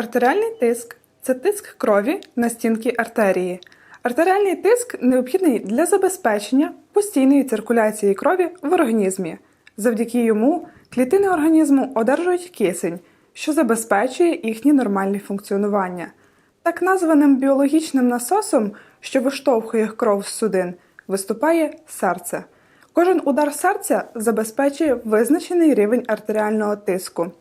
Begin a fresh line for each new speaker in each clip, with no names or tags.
Артеріальний тиск це тиск крові на стінки артерії. Артеріальний тиск необхідний для забезпечення постійної циркуляції крові в організмі. Завдяки йому клітини організму одержують кисень, що забезпечує їхнє нормальне функціонування. Так названим біологічним насосом, що виштовхує кров з судин, виступає серце. Кожен удар серця забезпечує визначений рівень артеріального тиску.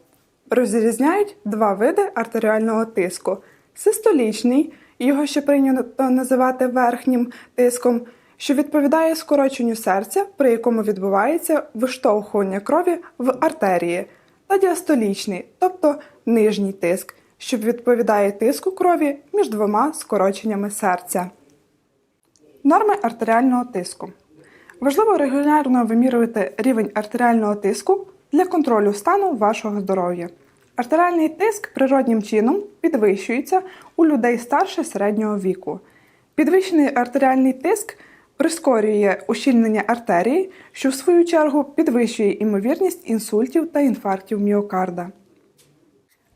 Розрізняють два види артеріального тиску: систолічний, його ще прийнято називати верхнім тиском, що відповідає скороченню серця, при якому відбувається виштовхування крові в артерії, та діастолічний, тобто нижній тиск, що відповідає тиску крові між двома скороченнями серця. Норми артеріального тиску. Важливо регулярно вимірювати рівень артеріального тиску для контролю стану вашого здоров'я. Артеріальний тиск природнім чином підвищується у людей старше середнього віку. Підвищений артеріальний тиск прискорює ущільнення артерії, що в свою чергу підвищує імовірність інсультів та інфарктів міокарда.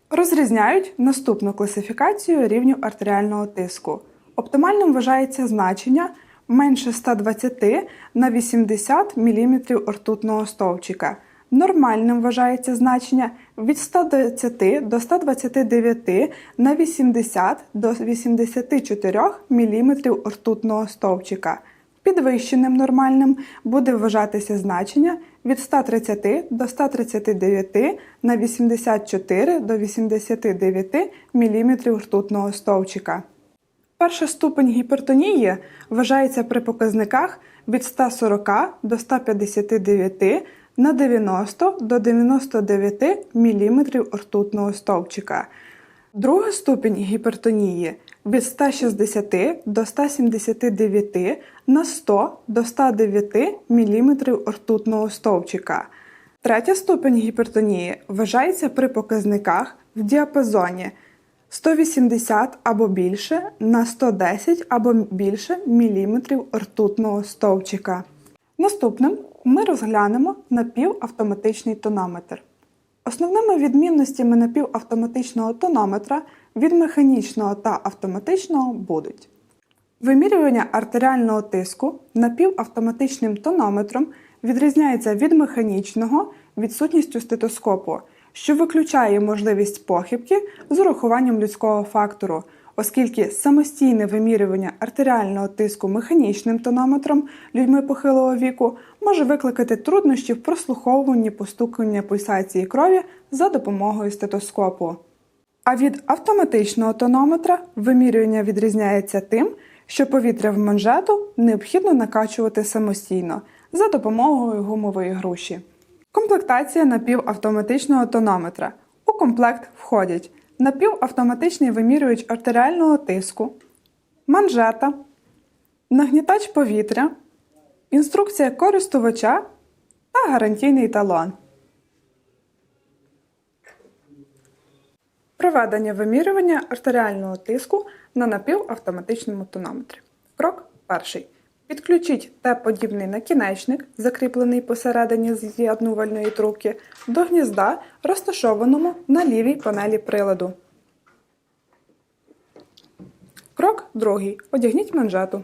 Розрізняють наступну класифікацію рівню артеріального тиску. Оптимальним вважається значення менше 120 на 80 мм ртутного стовпчика. Нормальним вважається значення від 120 до 129 на 80 до 84 мм ртутного стовпчика. Підвищеним нормальним буде вважатися значення від 130 до 139 на 84 до 89 мм ртутного стовпчика. Перший ступень гіпертонії вважається при показниках від 140 до 159 на 90 до 99 мм ртутного стовпчика. Другий ступінь гіпертонії від 160 до 179 на 100 до 109 мм ртутного стовпчика. Третя ступень гіпертонії вважається при показниках в діапазоні 180 або більше на 110 або більше міліметрів ртутного стовпчика. Наступним ми розглянемо напівавтоматичний тонометр. Основними відмінностями напівавтоматичного тонометра від механічного та автоматичного будуть вимірювання артеріального тиску напівавтоматичним тонометром відрізняється від механічного відсутністю стетоскопу, що виключає можливість похибки з урахуванням людського фактору, оскільки самостійне вимірювання артеріального тиску механічним тонометром людьми похилого віку може викликати труднощі в прослуховуванні постукання пульсації крові за допомогою стетоскопу. А від автоматичного тонометра вимірювання відрізняється тим, що повітря в манжету необхідно накачувати самостійно за допомогою гумової груші. Комплектація напівавтоматичного тонометра. У комплект входять напівавтоматичний вимірювач артеріального тиску, манжета, нагнітач повітря, інструкція користувача та гарантійний талон. Проведення вимірювання артеріального тиску на напівавтоматичному тонометрі. Крок перший. Підключіть Т-подібний накінечник, закріплений посередині з'єднувальної трубки, до гнізда, розташованому на лівій панелі приладу. Крок другий. Одягніть манжету.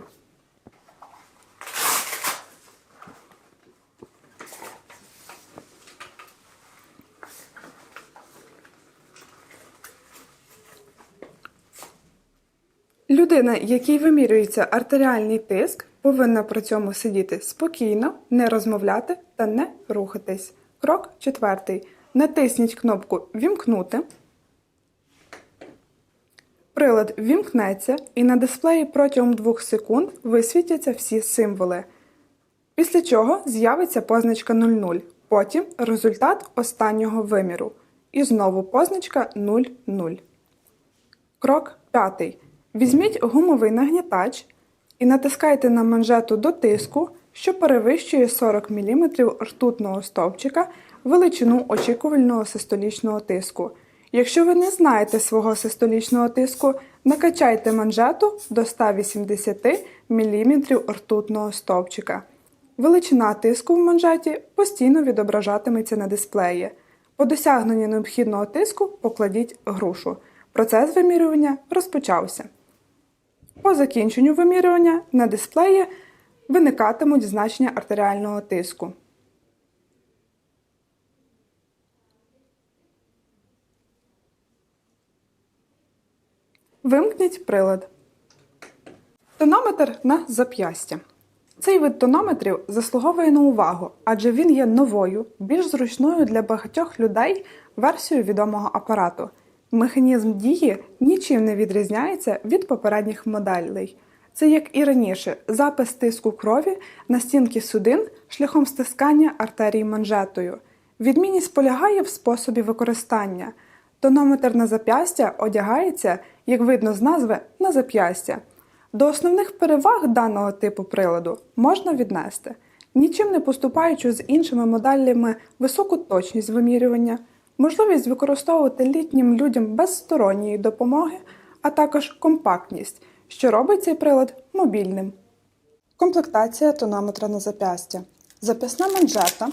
Людина, якій вимірюється артеріальний тиск, повинна при цьому сидіти спокійно, не розмовляти та не рухатись. Крок четвертий. Натисніть кнопку Вімкнути. Прилад вімкнеться і на дисплеї протягом 2 секунд висвітяться всі символи. Після чого з'явиться позначка 00, потім результат останнього виміру. І знову позначка 00. Крок п'ятий. Візьміть гумовий нагнітач і натискайте на манжету до тиску, що перевищує 40 мм ртутного стовпчика величину очікувального систолічного тиску. Якщо ви не знаєте свого систолічного тиску, накачайте манжету до 180 мм ртутного стовпчика. Величина тиску в манжеті постійно відображатиметься на дисплеї. По досягненню необхідного тиску покладіть грушу. Процес вимірювання розпочався. По закінченню вимірювання на дисплеї виникатимуть значення артеріального тиску. Вимкніть прилад. Тонометр на зап'ястя. Цей вид тонометрів заслуговує на увагу, адже він є новою, більш зручною для багатьох людей версією відомого апарату. Механізм дії нічим не відрізняється від попередніх моделей. Це як і раніше, запис тиску крові на стінки судин шляхом стискання артерій манжетою. Відмінність полягає в способі використання. Тонометр на зап'ястя одягається, як видно з назви, на зап'ястя. До основних переваг даного типу приладу можна віднести, нічим не поступаючи з іншими моделями високу точність вимірювання, можливість використовувати літнім людям без сторонньої допомоги, а також компактність, що робить цей прилад мобільним. Комплектація тонометра на зап'ястя. Зап'ясна манжета.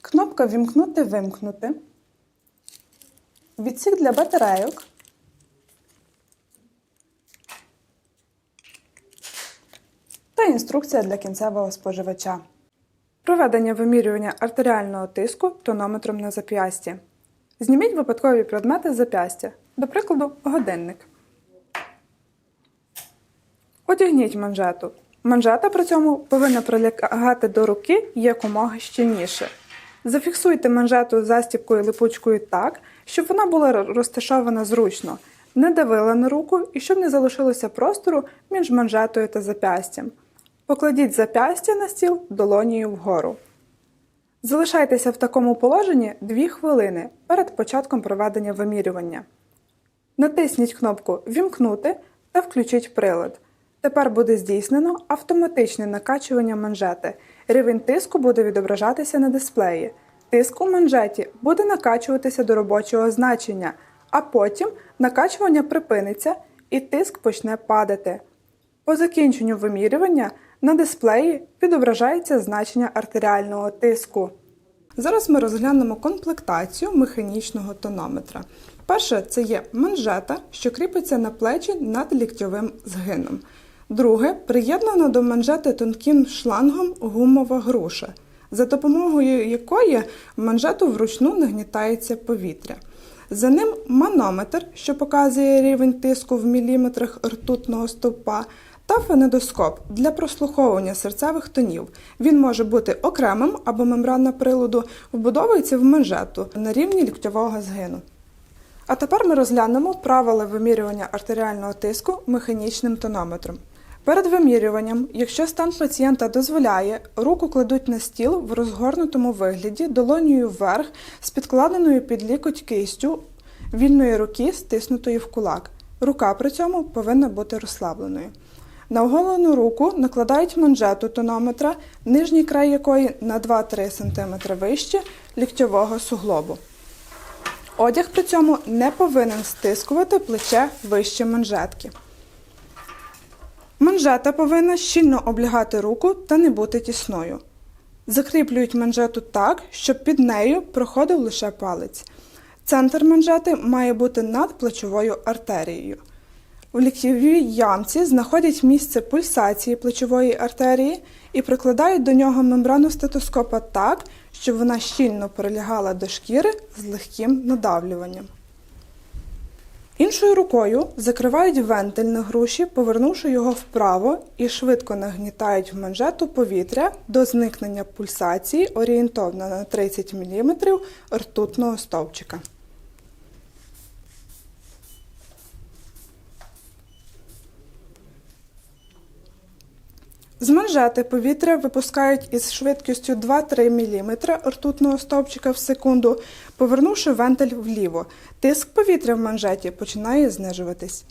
Кнопка Вімкнути-вимкнути. Відсік для батарейок. Та інструкція для кінцевого споживача. Проведення вимірювання артеріального тиску тонометром на зап'ясті. Зніміть випадкові предмети з зап'ястя, до прикладу, годинник. Одягніть манжету. Манжета при цьому повинна прилягати до руки якомога щільніше. Зафіксуйте манжету застібкою липучкою так, щоб вона була розташована зручно, не давила на руку і щоб не залишилося простору між манжетою та зап'ястям. Покладіть зап'ястя на стіл долонію вгору. Залишайтеся в такому положенні 2 хвилини перед початком проведення вимірювання. Натисніть кнопку Вімкнути та включіть прилад. Тепер буде здійснено автоматичне накачування манжети. Рівень тиску буде відображатися на дисплеї. Тиск у манжеті буде накачуватися до робочого значення, а потім накачування припиниться і тиск почне падати. По закінченню вимірювання на дисплеї відображається значення артеріального тиску. Зараз ми розглянемо комплектацію механічного тонометра. Перше це є манжета, що кріпиться на плечі над ліктьовим згином. Друге приєднана до манжети тонким шлангом гумова груша, за допомогою якої манжету вручну нагнітається повітря. За ним манометр, що показує рівень тиску в міліметрах ртутного стовпа, та фонедоскоп для прослуховування серцевих тонів. Він може бути окремим або мембранна приладу вбудовується в манжету на рівні ліктьового згину. А тепер ми розглянемо правила вимірювання артеріального тиску механічним тонометром. Перед вимірюванням, якщо стан пацієнта дозволяє, руку кладуть на стіл в розгорнутому вигляді долонію вверх з підкладеною під лікоть кистю вільної руки, стиснутої в кулак. Рука при цьому повинна бути розслабленою. На оголену руку накладають манжету тонометра, нижній край якої на 2-3 см вище ліктьового суглобу. Одяг при цьому не повинен стискувати плече вище манжетки. Манжета повинна щільно облягати руку та не бути тісною. Закріплюють манжету так, щоб під нею проходив лише палець. Центр манжети має бути над плечовою артерією. У ліктєвій ямці знаходять місце пульсації плечової артерії і прикладають до нього мембрану стетоскопа так, щоб вона щільно прилягала до шкіри з легким надавлюванням. Іншою рукою закривають вентиль на груші, повернувши його вправо і швидко нагнітають в манжету повітря до зникнення пульсації орієнтовно на 30 мм ртутного стовпчика. З манжети повітря випускають із швидкістю 2-3 мм ртутного стовпчика в секунду, повернувши вентиль вліво. Тиск повітря в манжеті починає знижуватись.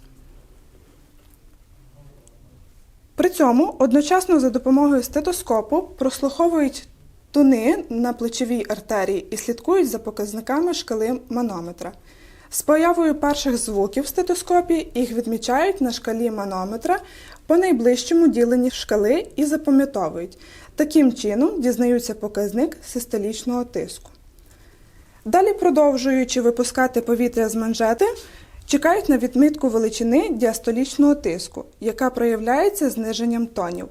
При цьому одночасно за допомогою стетоскопу прослуховують туни на плечовій артерії і слідкують за показниками шкали манометра. З появою перших звуків в стетоскопі їх відмічають на шкалі манометра по найближчому діленні шкали і запам'ятовують. Таким чином дізнаються показник систолічного тиску. Далі, продовжуючи випускати повітря з манжети, чекають на відмітку величини діастолічного тиску, яка проявляється зниженням тонів.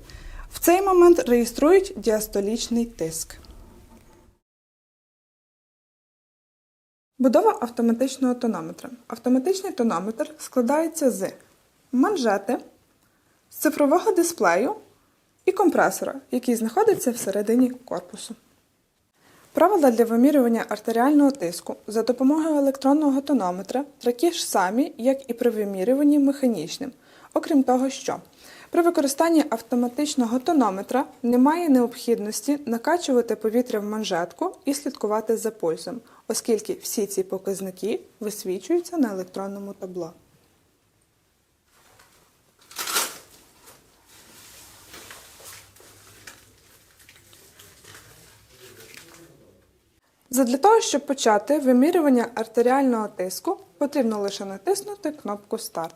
В цей момент реєструють діастолічний тиск. Будова автоматичного тонометра. Автоматичний тонометр складається з манжети, з цифрового дисплею і компресора, який знаходиться всередині корпусу. Правила для вимірювання артеріального тиску за допомогою електронного тонометра такі ж самі, як і при вимірюванні механічним. Окрім того, що при використанні автоматичного тонометра немає необхідності накачувати повітря в манжетку і слідкувати за пульсом, оскільки всі ці показники висвічуються на електронному табло. Задля того, щоб почати вимірювання артеріального тиску, потрібно лише натиснути кнопку Старт.